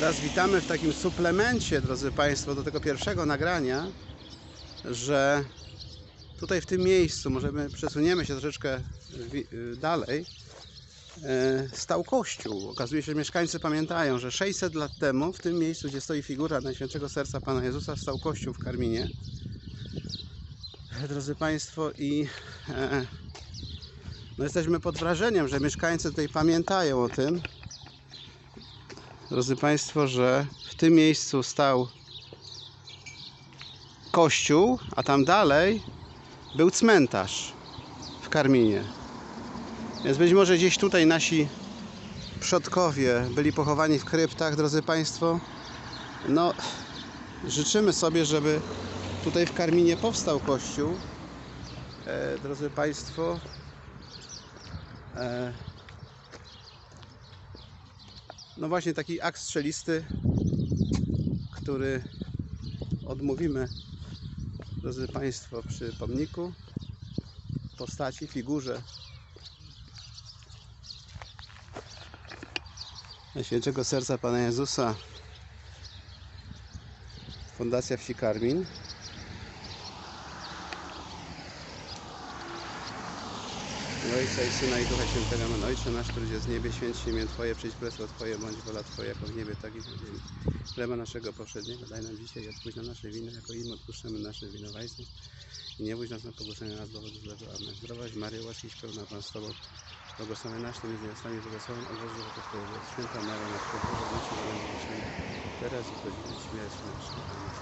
Teraz witamy w takim suplemencie, drodzy Państwo, do tego pierwszego nagrania, że tutaj w tym miejscu, możemy przesuniemy się troszeczkę y, dalej, e, stał kościół. Okazuje się, że mieszkańcy pamiętają, że 600 lat temu w tym miejscu, gdzie stoi figura Najświętszego Serca Pana Jezusa, stał kościół w Karminie. Drodzy Państwo, i e, no jesteśmy pod wrażeniem, że mieszkańcy tutaj pamiętają o tym, drodzy Państwo, że w tym miejscu stał kościół, a tam dalej był cmentarz w Karminie. Więc być może gdzieś tutaj nasi przodkowie byli pochowani w kryptach, drodzy Państwo. No, życzymy sobie, żeby tutaj w Karminie powstał kościół. E, drodzy Państwo, e, no właśnie taki akt strzelisty, który odmówimy, drodzy Państwo, przy pomniku, postaci, figurze Najświętszego Serca Pana Jezusa Fundacja Wsi Karmin I Ojca i Syna i Ducha Świętego Amen. Ojcze nasz, który jest w niebie, święć imię Twoje, przyjdź królestwo Twoje, bądź wola Twoja, jako w niebie, tak i na ziemi. Chleba naszego powszedniego daj nam dzisiaj i odpuść nam nasze winy, jako im odpuszczamy naszym winowajcom. I nie bój nas na pokuszenie nas do złego. Amen. Zdrowaś Maryjo, łaskiś pełna Pan z Tobą, błogosławiona nasz między niewiastami, błogosławiony owoc żywota Twojego. Święta Maryjo, Matko Boża, módl się teraz i godzinę śmierci naszej. Amen.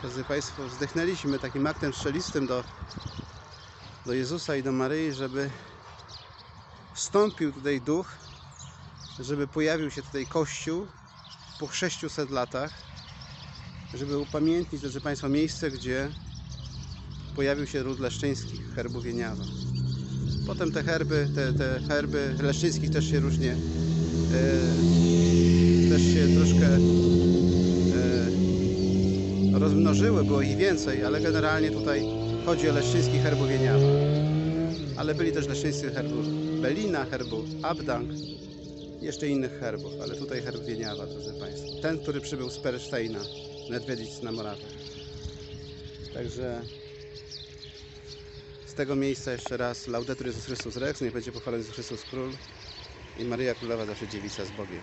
Drodzy Państwo, zdechnęliśmy takim aktem strzelistym do, do Jezusa i do Maryi, żeby wstąpił tutaj duch, żeby pojawił się tutaj Kościół po 600 latach, żeby upamiętnić, drodzy Państwo, miejsce, gdzie pojawił się ród leszczyńskich, herbów Wieniawa. Potem te herby, te, te herby leszczyńskich też się różnie, e, też się troszkę e, rozmnożyły, było ich więcej, ale generalnie tutaj chodzi o leszczyński herbu Wieniawa. Ale byli też leszczyńscy herbu Belina, herbu Abdank, jeszcze innych herbów, ale tutaj herb Wieniawa, drodzy Państwo. Ten, który przybył z Persztejna, Nedwiedzic na Morawę. Także z tego miejsca jeszcze raz Laudetur Jezus Chrystus Rex, niech będzie pochwalony Jezus Chrystus Król i Maryja Królowa zawsze dziewica z Bogiem.